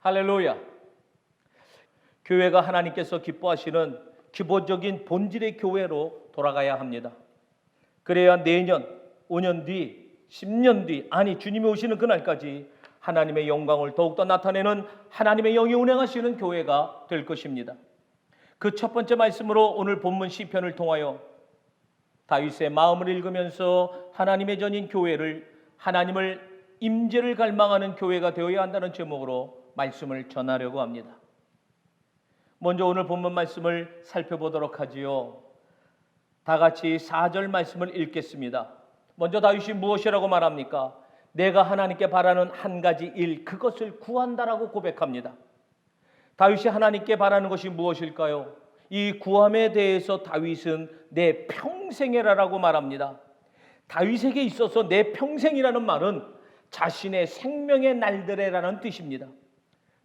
할렐루야. 교회가 하나님께서 기뻐하시는 기본적인 본질의 교회로 돌아가야 합니다. 그래야 내년, 5년 뒤, 10년 뒤, 아니 주님이 오시는 그날까지 하나님의 영광을 더욱더 나타내는 하나님의 영이 운행하시는 교회가 될 것입니다. 그 첫 번째 말씀으로 오늘 본문 시편을 통하여 다윗의 마음을 읽으면서 하나님의 전인 교회를 하나님을 임재를 갈망하는 교회가 되어야 한다는 제목으로 말씀을 전하려고 합니다. 먼저 오늘 본문 말씀을 살펴보도록 하지요. 다 같이 4절 말씀을 읽겠습니다. 먼저 다윗이 무엇이라고 말합니까? 내가 하나님께 바라는 한 가지 일 그것을 구한다라고 고백합니다. 다윗이 하나님께 바라는 것이 무엇일까요? 이 구함에 대해서 다윗은 내 평생이라고 말합니다. 다윗에게 있어서 내 평생이라는 말은 자신의 생명의 날들에라는 뜻입니다.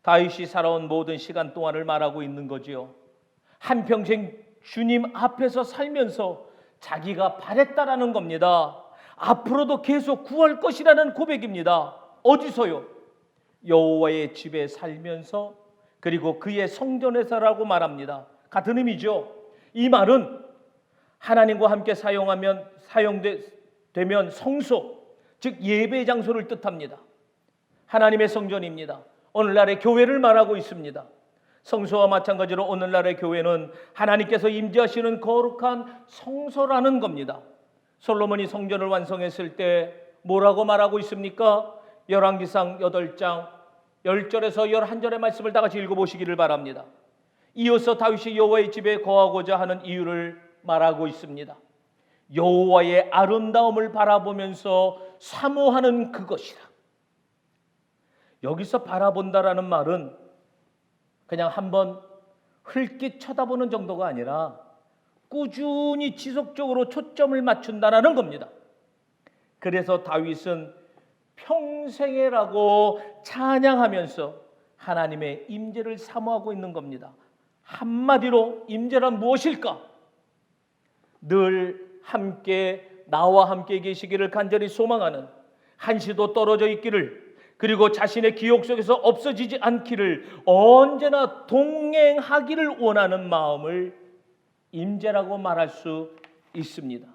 다윗이 살아온 모든 시간 동안을 말하고 있는 거지요. 한평생 주님 앞에서 살면서 자기가 바랬다라는 겁니다. 앞으로도 계속 구할 것이라는 고백입니다. 어디서요? 여호와의 집에 살면서 그리고 그의 성전에서라고 말합니다. 같은 의미죠. 이 말은 하나님과 함께 사용하면 사용되면 성소, 즉 예배 장소를 뜻합니다. 하나님의 성전입니다. 오늘날의 교회를 말하고 있습니다. 성소와 마찬가지로 오늘날의 교회는 하나님께서 임재하시는 거룩한 성소라는 겁니다. 솔로몬이 성전을 완성했을 때 뭐라고 말하고 있습니까? 열왕기상 8장 10절에서 11절의 말씀을 다 같이 읽어 보시기를 바랍니다. 이어서 다윗이 여호와의 집에 거하고자 하는 이유를 말하고 있습니다. 여호와의 아름다움을 바라보면서 사모하는 그것이라. 여기서 바라본다라는 말은 그냥 한번 흘낏 쳐다보는 정도가 아니라 꾸준히 지속적으로 초점을 맞춘다라는 겁니다. 그래서 다윗은 평생에라고 찬양하면서 하나님의 임재를 사모하고 있는 겁니다. 한마디로 임재란 무엇일까? 늘 함께 나와 함께 계시기를 간절히 소망하는 한시도 떨어져 있기를 그리고 자신의 기억 속에서 없어지지 않기를 언제나 동행하기를 원하는 마음을 임재라고 말할 수 있습니다.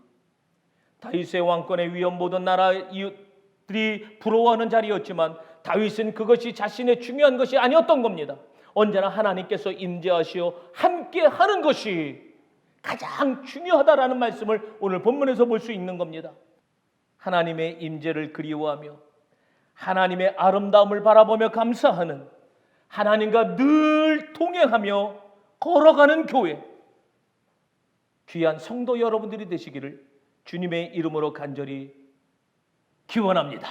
다윗의 왕권의 위험 모든 나라 이웃들이 부러워하는 자리였지만 다윗은 그것이 자신의 중요한 것이 아니었던 겁니다. 언제나 하나님께서 임재하시어 함께 하는 것이 가장 중요하다라는 말씀을 오늘 본문에서 볼 수 있는 겁니다. 하나님의 임재를 그리워하며 하나님의 아름다움을 바라보며 감사하는 하나님과 늘 동행하며 걸어가는 교회 귀한 성도 여러분들이 되시기를 주님의 이름으로 간절히 기원합니다.